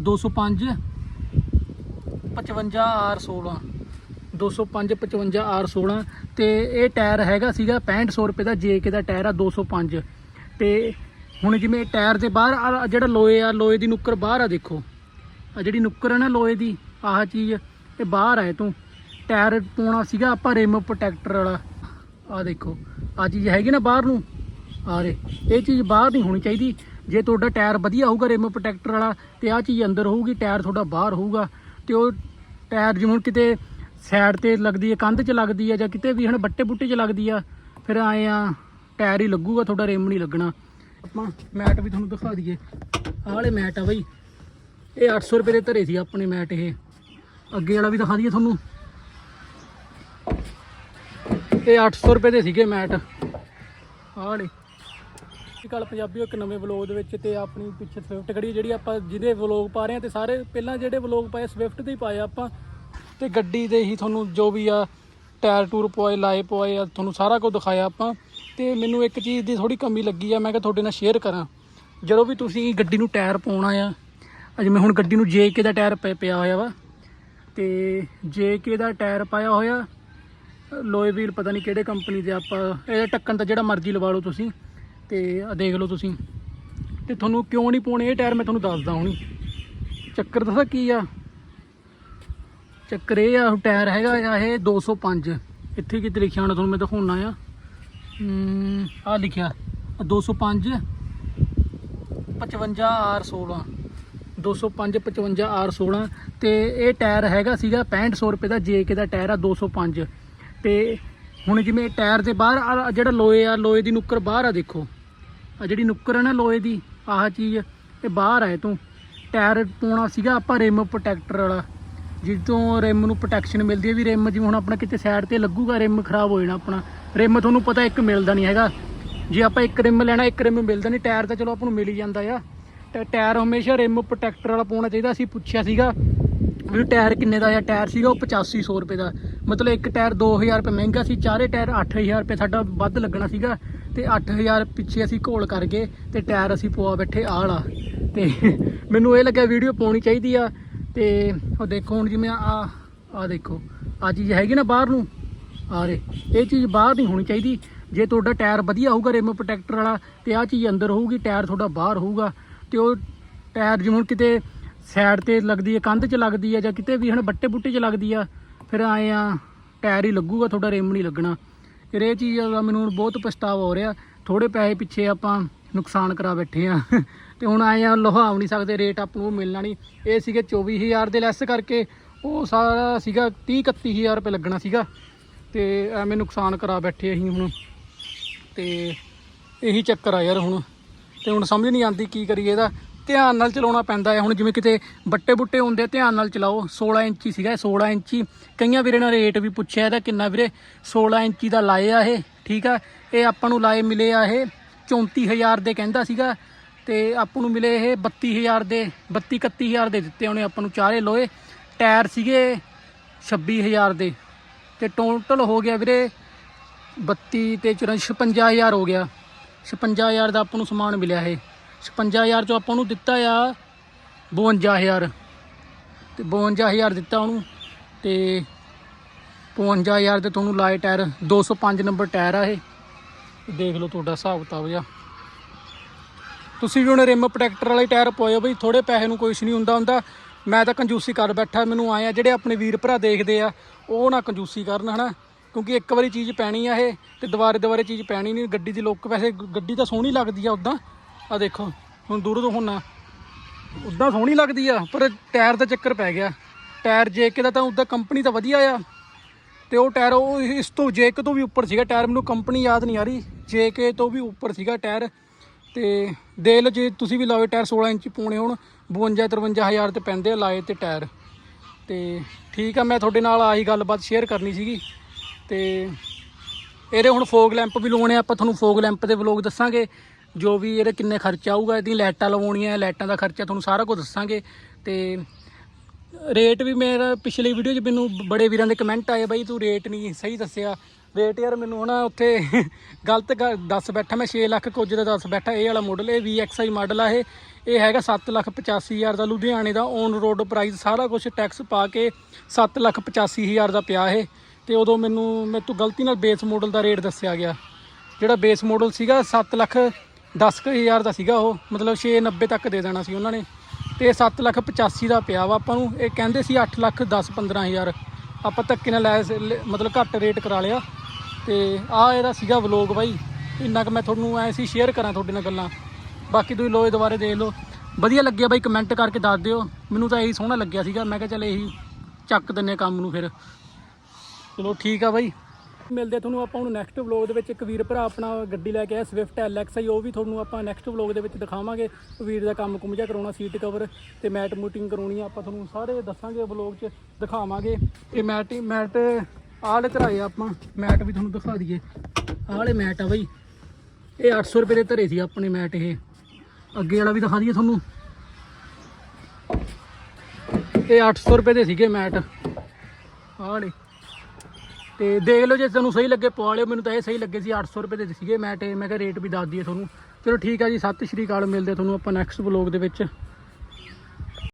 205 55 R16 205 55 R16 ਤੇ ਇਹ tyre ਹੈਗਾ ਸੀਗਾ 6500 ਰੁਪਏ ਦਾ JK ਦਾ ਟਾਇਰ ਆ 205 ਤੇ ਹੁਣ ਜਿਵੇਂ ਟਾਇਰ ਦੇ ਬਾਹਰ ਆਹ ਜਿਹੜਾ ਲੋਏ ਆ ਲੋਏ ਦੀ ਨੁੱਕਰ ਬਾਹਰ ਆ ਦੇਖੋ। ਆ ਜਿਹੜੀ ਨੁੱਕਰ ਹੈ ਨਾ ਲੋਏ ਦੀ, ਆਹ ਚੀਜ਼, ਇਹ ਬਾਹਰ ਆਏ ਤੋਂ। ਟਾਇਰ ਪਾਉਣਾ ਸੀਗਾ ਆਪਾਂ ਰਿਮ ਪ੍ਰੋਟੈਕਟਰ ਵਾਲਾ। ਆ ਦੇਖੋ ਆ ਚੀਜ਼ ਹੈਗੀ ਨਾ ਬਾਹਰ ਨੂੰ? ਆ ਰੇ, ਇਹ ਚੀਜ਼ ਬਾਹਰ ਨਹੀਂ ਹੋਣੀ ਚਾਹੀਦੀ। ਜੇ ਤੁਹਾਡਾ ਟਾਇਰ ਵਧੀਆ ਹੋਊਗਾ ਰਿਮ ਪ੍ਰੋਟੈਕਟਰ ਵਾਲਾ, ਤੇ ਆ ਚੀਜ਼ ਅੰਦਰ ਹੋਊਗੀ, ਟਾਇਰ ਤੁਹਾਡਾ ਬਾਹਰ ਹੋਊਗਾ, ਤੇ ਉਹ ਟਾਇਰ ਜਿਵੇਂ ਹੁਣ ਕਿਤੇ ਸਾਈਡ ਤੇ ਲੱਗਦੀ ਹੈ, ਕੰਧ 'ਚ ਲੱਗਦੀ ਹੈ ਜਾਂ ਕਿਤੇ ਵੀ ਹਨ ਬੱਟੇ ਬੁੱਟੇ 'ਚ ਲੱਗਦੀ ਆ, ਫਿਰ ਆਏ ਆ, ਟਾਇਰ ਹੀ ਲੱਗੂਗਾ, ਤੁਹਾਡਾ ਰਿਮ ਨਹੀਂ ਲੱਗਣਾ। ਆਪਾਂ ਮੈਟ ਵੀ ਤੁਹਾਨੂੰ ਦਿਖਾ ਦਈਏ। ਆਹ ਵਾਲੇ ਮੈਟ ਆ ਬਈ। ਇਹ 800 ਰੁਪਏ ਦੇ ਧਰੇ ਸੀ ਆਪਣੇ ਮੈਟ ਇਹ। ਅੱਗੇ ਵਾਲਾ ਵੀ ਦਿਖਾ ਦਈਏ ਤੁਹਾਨੂੰ। ਇਹ 800 ਰੁਪਏ ਦੇ ਸੀਗੇ ਮੈਟ। ਆਹ ਵਾਲੇ। ਕੱਲ ਪੰਜਾਬੀ ਇੱਕ ਨਵੇਂ ਵਲੌਗ ਦੇ ਵਿੱਚ ਤੇ ਆਪਣੀ ਪਿੱਛੇ ਸਵਿਫਟ ਗੱਡੀ ਜਿਹੜੀ ਆਪਾਂ ਜਿਹਦੇ ਵਲੋਗ ਪਾ ਰਹੇ ਆ ਤੇ ਸਾਰੇ ਪਹਿਲਾਂ ਜਿਹੜੇ ਵਲੌਗ ਪਾਏ ਸਵਿਫਟ ਦੇ ਹੀ ਪਾਏ ਆਪਾਂ। ਤੇ ਗੱਡੀ ਦੇ ਹੀ ਤੁਹਾਨੂੰ ਜੋ ਵੀ ਆ ਟਾਇਰ ਟੂਰ ਪਵਾਏ ਲਾਏ ਪਵਾਏ ਆ, ਤੁਹਾਨੂੰ ਸਾਰਾ ਕੁਝ ਦਿਖਾਇਆ ਆਪਾਂ। ਤੇ ਮੈਨੂੰ ਇੱਕ ਚੀਜ਼ ਦੀ ਥੋੜੀ ਕਮੀ ਲੱਗੀ ਆ, ਮੈਂ ਕਿਹਾ ਤੁਹਾਡੇ ਨਾਲ ਸ਼ੇਅਰ ਕਰਾਂ। ਜਦੋਂ ਵੀ ਤੁਸੀਂ ਗੱਡੀ ਨੂੰ ਟਾਇਰ ਪਾਉਣਾ ਆ ਜਿਵੇਂ ਹੁਣ ਗੱਡੀ ਨੂੰ JK ਦਾ ਟਾਇਰ ਪਿਆ- ਪਿਆ ਹੋਇਆ ਵਾ। ਤੇ JK ਦਾ ਟਾਇਰ ਪਾਇਆ ਹੋਇਆ, ਲੋਏ ਵੀਲ ਪਤਾ ਨਹੀਂ ਕਿਹੜੇ ਕੰਪਨੀ ਦੇ ਆਪਾਂ, ਇਹਦਾ ਟੱਕਣ ਤਾਂ ਜਿਹੜਾ ਮਰਜ਼ੀ ਲਵਾ ਲਓ ਤੁਸੀਂ। ਤੇ ਆ ਦੇਖ ਲਓ ਤੁਸੀਂ। ਤੇ ਤੁਹਾਨੂੰ ਕਿਉਂ ਨਹੀਂ ਪਾਉਣੇ? ਇਹ ਟਾਇਰ ਮੈਂ ਤੁਹਾਨੂੰ ਦੱਸਦਾ ਹੁਣੀ। ਚੱਕਰ ਦੱਸਾਂ ਕੀ ਆ? ਚੱਕਰ ਇਹ ਆ, ਟਾਇਰ ਹੈਗਾ ਆ ਇਹ 205 ਇੱਥੇ ਕਿਤੇ ਲਿਖਿਆ ਹੋਣਾ ਤੁਹਾਨੂੰ, ਮੈਂ ਦਿਖਾਉਣਾ ਆ। ਆ ਲਿਖਿਆ। 205 55 R16 205 55 R16 ਤੇ ਇਹ ਟਾਇਰ ਹੈਗਾ ਸੀਗਾ 6500 ਰੁਪਏ ਦਾ JK ਦਾ ਟਾਇਰ ਆ 205 ਤੇ ਹੁਣ ਜਿਵੇਂ ਟਾਇਰ ਦੇ ਬਾਹਰ ਜਿਹੜਾ ਲੋਏ ਆ ਲੋਏ ਦੀ ਨੁੱਕਰ ਬਾਹਰ ਆ ਦੇਖੋ। ਆ ਜਿਹੜੀ ਨੁੱਕਰ ਹੈ ਨਾ ਲੋਹੇ ਦੀ, ਆਹ ਚੀਜ਼, ਇਹ ਬਾਹਰ ਆਏ ਤੋਂ। ਟਾਇਰ ਪਾਉਣਾ ਸੀਗਾ ਆਪਾਂ ਰਿਮ ਪ੍ਰੋਟੈਕਟਰ ਵਾਲਾ। ਜਿੱਦੋਂ ਰਿਮ ਨੂੰ ਪ੍ਰੋਟੈਕਸ਼ਨ ਮਿਲਦੀ ਹੈ ਵੀ ਰਿਮ ਜਿਵੇਂ ਹੁਣ ਆਪਣਾ ਕਿਤੇ ਸਾਈਡ ਤੇ ਲੱਗੂਗਾ, ਰਿਮ ਖਰਾਬ ਹੋ ਜਾਣਾ ਆਪਣਾ। ਰਿਮ ਤੁਹਾਨੂੰ ਪਤਾ ਇੱਕ ਮਿਲਦਾ ਨਹੀਂ ਹੈਗਾ। ਜੇ ਆਪਾਂ ਇੱਕ ਰਿਮ ਲੈਣਾ, ਇੱਕ ਰਿਮ ਮਿਲਦਾ ਨਹੀਂ, ਟਾਇਰ ਤਾਂ ਚਲੋ ਆਪਾਂ ਨੂੰ ਮਿਲ ਹੀ ਜਾਂਦਾ ਆ। ਤੇ ਟਾਇਰ ਹਮੇਸ਼ਾ ਰਿਮ ਪ੍ਰੋਟੈਕਟਰ ਵਾਲਾ ਪਾਉਣਾ ਚਾਹੀਦਾ, ਅਸੀਂ ਪੁੱਛਿਆ ਸੀਗਾ ਵੀ ਟਾਇਰ ਕਿੰਨੇ ਦਾ ਆ? ਟਾਇਰ ਸੀਗਾ ਉਹ 8500 ਰੁਪਏ ਦਾ। ਮਤਲਬ ਇੱਕ ਟਾਇਰ 2000 ਰੁਪਏ ਮਹਿੰਗਾ ਸੀ, ਚਾਰੇ ਟਾਇਰ 8000 ਰੁਪਏ ਸਾਡਾ ਵੱਧ ਲੱਗਣਾ ਸੀਗਾ ਤੇ 8000 ਪਿੱਛੇ ਅਸੀਂ ਘੋਲ ਕਰ ਗਏ ਤੇ ਟਾਇਰ ਅਸੀਂ ਪਵਾ ਬੈਠੇ ਆਹ ਵਾਲਾ। ਤੇ ਮੈਨੂੰ ਇਹ ਲੱਗਿਆ ਵੀਡੀਓ ਪਾਉਣੀ ਚਾਹੀਦੀ ਆ ਤੇ ਉਹ ਦੇਖੋ ਹੁਣ ਜਿਵੇਂ ਆ ਆ ਦੇਖੋ ਆ ਚੀਜ਼ ਹੈਗੀ ਨਾ ਬਾਹਰ ਨੂੰ ਆ ਰੇ, ਇਹ ਚੀਜ਼ ਬਾਹਰ ਨਹੀਂ ਹੋਣੀ ਚਾਹੀਦੀ। ਜੇ ਤੁਹਾਡਾ ਟਾਇਰ ਵਧੀਆ ਹੋਊਗਾ ਰਿਮ ਪ੍ਰੋਟੈਕਟਰ ਵਾਲਾ ਤੇ ਆ ਚੀਜ਼ ਅੰਦਰ ਹੋਊਗੀ, ਟਾਇਰ ਤੁਹਾਡਾ ਬਾਹਰ ਹੋਊਗਾ ਤੇ ਉਹ ਟਾਇਰ ਜਿਵੇਂ ਹੁਣ ਕਿਤੇ ਸਾਈਡ ਤੇ ਲੱਗਦੀ ਹੈ, ਕੰਧ 'ਚ ਲੱਗਦੀ ਹੈ ਜਾਂ ਕਿਤੇ ਵੀ ਹਨ ਬੱਟੇ ਬੁੱਟੇ 'ਚ ਲੱਗਦੀ ਆ ਫਿਰ ਆਏ ਆ, ਟਾਇਰ ਹੀ ਲੱਗੂਗਾ, ਤੁਹਾਡਾ ਰਿਮ ਨਹੀਂ ਲੱਗਣਾ। ਫਿਰ ਇਹ ਚੀਜ਼ ਦਾ ਮੈਨੂੰ ਹੁਣ ਬਹੁਤ ਪਛਤਾਵਾ ਹੋ ਰਿਹਾ। ਥੋੜੇ ਪੈਸੇ ਪਿੱਛੇ ਆਪਾਂ ਨੁਕਸਾਨ ਕਰਾ ਬੈਠੇ ਆ। ਤੇ ਹੁਣ ਆਏ ਆ, ਲੋਹਾਵ ਨਹੀਂ ਸਕਦੇ, ਰੇਟ ਆਪ ਨੂੰ ਮਿਲਣਾ ਨਹੀਂ। ਇਹ ਸੀਗੇ 24000 ਦੇ ਲੈਸ ਕਰਕੇ, ਉਹ ਸਾਰਾ ਸੀਗਾ 30 31000 ਰੁਪਏ ਲੱਗਣਾ ਸੀਗਾ। ਤੇ ਐਵੇਂ ਨੁਕਸਾਨ ਕਰਾ ਬੈਠੇ ਅਸੀਂ ਹੁਣ। ਤੇ ਇਹੀ ਚੱਕਰ ਆ ਯਾਰ ਹੁਣ। ਤੇ ਹੁਣ ਸਮਝ ਨਹੀਂ ਆਉਂਦੀ ਕੀ ਕਰੀਏ ਇਹਦਾ। ਧਿਆਨ ਨਾਲ ਚਲਾਉਣਾ ਪੈਂਦਾ ਹੈ। ਹੁਣ ਜਿਵੇਂ ਕਿਤੇ ਬੱਟੇ ਬੁੱਟੇ ਹੁੰਦੇ, ਧਿਆਨ ਨਾਲ ਚਲਾਓ। 16 ਇੰਚੀ ਸੀਗਾ ਇਹ 16 ਇੰਚੀ। ਕਈਆਂ ਵੀਰੇ ਨੇ ਰੇਟ ਵੀ ਪੁੱਛਿਆ ਇਹਦਾ ਕਿੰਨਾ ਵੀਰੇ? 16 ਇੰਚੀ ਦਾ ਲਾਏ ਆ ਇਹ, ਠੀਕ ਆ? ਇਹ ਆਪਾਂ ਨੂੰ ਲਾਏ ਮਿਲੇ ਆ ਇਹ 34000 ਦੇ ਕਹਿੰਦਾ ਸੀਗਾ। ਤੇ ਆਪਾਂ ਨੂੰ ਮਿਲੇ ਇਹ 32000 ਦੇ 32 31000 ਦੇ ਦਿੱਤੇ ਉਹਨੇ ਆਪਾਂ ਨੂੰ ਚਾਰੇ ਲੋਏ। ਟਾਇਰ ਸੀਗੇ 26000 ਦੇ। ਤੇ ਟੋਟਲ ਹੋ ਗਿਆ ਵੀਰੇ 32 ਤੇ 54 56000 ਹੋ ਗਿਆ। 56000 ਦਾ ਆਪਾਂ ਨੂੰ ਸਮਾਨ ਮਿਲਿਆ ਇਹ। 56000 ਚੋਂ ਆਪਾਂ ਨੂੰ ਦਿੱਤਾ ਆ 52000 ਤੇ 52000 ਦਿੱਤਾ ਉਹਨੂੰ ਤੇ 55000 ਦੇ ਤੁਹਾਨੂੰ ਲਾਏ ਟਾਇਰ 205 ਨੰਬਰ ਟਾਇਰ ਆ ਇਹ। ਦੇਖ ਲਓ ਤੁਹਾਡਾ ਹਿਸਾਬ ਕਿਤਾਬ ਜਿਹਾ। ਤੁਸੀਂ ਵੀ ਹੁਣ ਰਿਮ ਪ੍ਰੋਟੈਕਟਰ ਵਾਲੇ ਟਾਇਰ ਪਾਇਓ ਬਈ ਥੋੜੇ ਪੈਸੇ ਨੂੰ ਕੁਛ ਨਹੀਂ ਹੁੰਦਾ ਹੁੰਦਾ। ਮੈਂ ਤਾਂ ਕੰਜੂਸੀ ਕਰ ਬੈਠਾ, ਮੈਨੂੰ ਆਏ ਆ ਜਿਹੜੇ ਆਪਣੇ ਵੀਰ ਭਰਾ ਦੇਖਦੇ ਆ, ਉਹ ਨਾ ਕੰਜੂਸੀ ਕਰਨ, ਹਨਾ? ਕਿਉਂਕਿ ਇੱਕ ਵਾਰੀ ਚੀਜ਼ ਪੈਣੀ ਆ ਇਹ, ਤੇ ਦੁਬਾਰੇ ਦੁਬਾਰੇ ਚੀਜ਼ ਪੈਣੀ ਨਹੀਂ, ਗੱਡੀ ਦੀ ਲੁੱਕ, ਵੈਸੇ ਗੱਡੀ ਤਾਂ ਸੋਹਣੀ ਲੱਗਦੀ ਆ ਉਦਾਂ। ਆ ਦੇਖੋ, ਹੁਣ ਦੂਰੋਂ ਤੋਂ ਹੁਣ ਉਦਾਂ ਸੋਹਣੀ ਲੱਗਦੀ ਆ, ਪਰ ਟਾਇਰ ਦਾ ਚੱਕਰ ਪੈ ਗਿਆ। ਟਾਇਰ ਜੇਕੇ ਦਾ ਤਾਂ ਉਦਾਂ ਕੰਪਨੀ ਤਾਂ ਵਧੀਆ ਆ, ਤੇ ਉਹ ਟਾਇਰ ਉਹ ਇਸ ਤੋਂ ਜੇਕੇ ਤੋਂ ਵੀ ਉੱਪਰ ਸੀਗਾ ਟਾਇਰ, ਮੈਨੂੰ ਕੰਪਨੀ ਯਾਦ ਨਹੀਂ ਆ ਰਹੀ ਜੇਕੇ ਤੋਂ ਵੀ ਉੱਪਰ ਸੀਗਾ ਟਾਇਰ। ਤੇ ਦੇਖ ਲਓ, ਜੇ ਤੁਸੀਂ ਵੀ ਲਾਓ ਟਾਇਰ 16 ਇੰਚ ਪਾਉਣੇ ਹੋਣ 52 53000 ਤੇ ਪੈਂਦੇ ਆ ਲਾਏ ਤੇ ਟਾਇਰ। ਤੇ ਠੀਕ ਆ, ਮੈਂ ਤੁਹਾਡੇ ਨਾਲ ਆਹੀ ਗੱਲਬਾਤ ਸ਼ੇਅਰ ਕਰਨੀ ਸੀਗੀ। ਤੇ ਇਹਦੇ ਹੁਣ ਫੋਗ ਲੈਂਪ ਵੀ ਲਾਉਣੇ ਆ, ਆਪਾਂ ਤੁਹਾਨੂੰ ਫੋਗ ਲੈਂਪ ਦੇ ਵਲੋਗ ਦੱਸਾਂਗੇ। ਜੋ ਵੀ ਇਹਦੇ ਕਿੰਨੇ ਖਰਚਾ ਆਊਗਾ ਇਹਦੀ ਲਾਈਟਾਂ ਲਵਾਉਣੀਆਂ, ਲਾਈਟਾਂ ਦਾ ਖਰਚਾ ਤੁਹਾਨੂੰ ਸਾਰਾ ਕੁਝ ਦੱਸਾਂਗੇ। ਤੇ ਰੇਟ ਵੀ ਮੇਰਾ ਪਿਛਲੀ ਵੀਡੀਓ 'ਚ ਮੈਨੂੰ ਬੜੇ ਵੀਰਾਂ ਦੇ ਕਮੈਂਟ ਆਏ, ਬਾਈ ਤੂੰ ਰੇਟ ਨਹੀਂ ਸਹੀ ਦੱਸਿਆ। ਰੇਟ ਯਾਰ ਮੈਨੂੰ ਹਨਾ ਉੱਥੇ ਗਲਤ ਗ- ਦੱਸ ਬੈਠਾ ਮੈਂ 6 ਲੱਖ ਕੁਝ ਦਾ ਦੱਸ ਬੈਠਾ, ਇਹ ਵਾਲਾ ਮਾਡਲ ਇਹ VXI ਮਾਡਲ ਆ ਇਹ। ਇਹ ਹੈਗਾ 785000 ਦਾ, ਲੁਧਿਆਣੇ ਦਾ ਔਨ ਰੋਡ ਪ੍ਰਾਈਸ ਸਾਰਾ ਕੁਝ ਟੈਕਸ ਪਾ ਕੇ 785000 ਦਾ ਪਿਆ ਇਹ। ਤੇ ਉਦੋਂ ਮੈਨੂੰ, ਮੇਰੇ ਤੋਂ ਗਲਤੀ ਨਾਲ ਬੇਸ ਮਾਡਲ ਦਾ ਰੇਟ ਦੱਸਿਆ ਗਿਆ। ਜਿਹੜਾ ਬੇਸ ਮਾਡਲ ਸੀਗਾ 7 ਲੱਖ 10000 ਦਾ ਸੀਗਾ ਉਹ, ਮਤਲਬ 690 ਤੱਕ ਦੇ ਦੇਣਾ ਸੀ ਉਹਨਾਂ ਨੇ। ਤੇ 7 ਲੱਖ 85 ਦਾ ਪਿਆ ਵਾ ਆਪਾਂ ਨੂੰ। ਇਹ ਕਹਿੰਦੇ ਸੀ 8 ਲੱਖ 10 15000 ਆਪਾਂ ਧੱਕੇ ਨਾਲ ਲੈ ਲ- ਮਤਲਬ ਘੱਟ ਰੇਟ ਕਰਾ ਲਿਆ। ਤੇ ਆ ਇਹਦਾ ਸੀਗਾ ਵਲੋਗ ਬਾਈ। ਇੰਨਾ ਕੁ ਮੈਂ ਤੁਹਾਨੂੰ ਐ ਸੀ ਸ਼ੇਅਰ ਕਰਾਂ ਤੁਹਾਡੇ ਨਾਲ ਗੱਲਾਂ। ਬਾਕੀ ਤੁਸੀਂ ਲੋਏ ਦੁਬਾਰੇ ਦੇਖ ਲਓ। ਵਧੀਆ ਲੱਗਿਆ ਬਾਈ ਕਮੈਂਟ ਕਰਕੇ ਦੱਸ ਦਿਓ। ਮੈਨੂੰ ਤਾਂ ਇਹੀ ਸੋਹਣਾ ਲੱਗਿਆ ਸੀਗਾ। ਮੈਂ ਕਿਹਾ ਚੱਲ ਇਹੀ ਚੱਕ ਦਿੰਨੇ ਕੰਮ ਨੂੰ ਫਿਰ। ਚਲੋ ਠੀਕ ਆ ਬਾਈ। ਮਿਲਦੇ ਤੁਹਾਨੂੰ ਆਪਾਂ ਹੁਣ ਨੈਕਸਟ ਵਲੌਗ ਦੇ ਵਿੱਚ ਇੱਕ ਵੀਰ ਭਰਾ ਆਪਣਾ ਗੱਡੀ ਲੈ ਕੇ ਆਇਆ ਸਵਿਫਟ ਐਲਐਕਸਆਈ ਉਹ ਵੀ ਤੁਹਾਨੂੰ ਆਪਾਂ ਨੈਕਸਟ ਵਲੌਗ ਦੇ ਵਿੱਚ ਦਿਖਾਵਾਂਗੇ। ਵੀਰ ਦਾ ਕੰਮ ਕੁੰਮ ਜਿਹਾ ਕਰਾਉਣਾ ਸੀਟ ਕਵਰ ਤੇ ਮੈਟ ਮੂਟਿੰਗ ਕਰਾਉਣੀ ਆ, ਆਪਾਂ ਤੁਹਾਨੂੰ ਸਾਰੇ ਦੱਸਾਂਗੇ ਵਲੌਗ 'ਚ, ਦਿਖਾਵਾਂਗੇ। ਇਹ ਮੈਟ ਮੈਟ ਆਹ ਵਾਲੇ ਧਰਾਏ ਆ ਆਪਾਂ ਮੈਟ ਵੀ ਤੁਹਾਨੂੰ ਦਿਖਾ ਦਈਏ। ਆਹ ਵਾਲੇ ਮੈਟ ਆ ਬਾਈ। ਇਹ 800 ਰੁਪਏ ਦੇ ਧਰੇ ਸੀ ਆਪਣੇ ਮੈਟ ਇਹ। ਅੱਗੇ ਵਾਲਾ ਵੀ ਦਿਖਾ ਦਈਏ ਤੁਹਾਨੂੰ। ਇਹ 800 ਰੁਪਏ ਦੇ ਸੀਗੇ ਮੈਟ ਆਹ ਵਾਲੇ। ਤੇ ਦੇਖ ਲਓ ਜੇ ਤੁਹਾਨੂੰ ਸਹੀ ਲੱਗੇ, ਪਵਾ ਲਿਓ। ਮੈਨੂੰ ਤਾਂ ਇਹ ਸਹੀ ਲੱਗੇ ਸੀ 800 ਰੁਪਏ ਦੇ ਸੀਗੇ। ਮੈਂ ਇਹ ਮੈਂ ਕਿਹਾ ਰੇਟ ਵੀ ਦੱਸ ਦਈਏ ਤੁਹਾਨੂੰ। ਚਲੋ ਠੀਕ ਆ ਜੀ, ਸਤਿ ਸ਼੍ਰੀ ਅਕਾਲ, ਮਿਲਦੇ ਤੁਹਾਨੂੰ ਆਪਾਂ ਨੈਕਸਟ ਵਲੌਗ ਦੇ ਵਿੱਚ।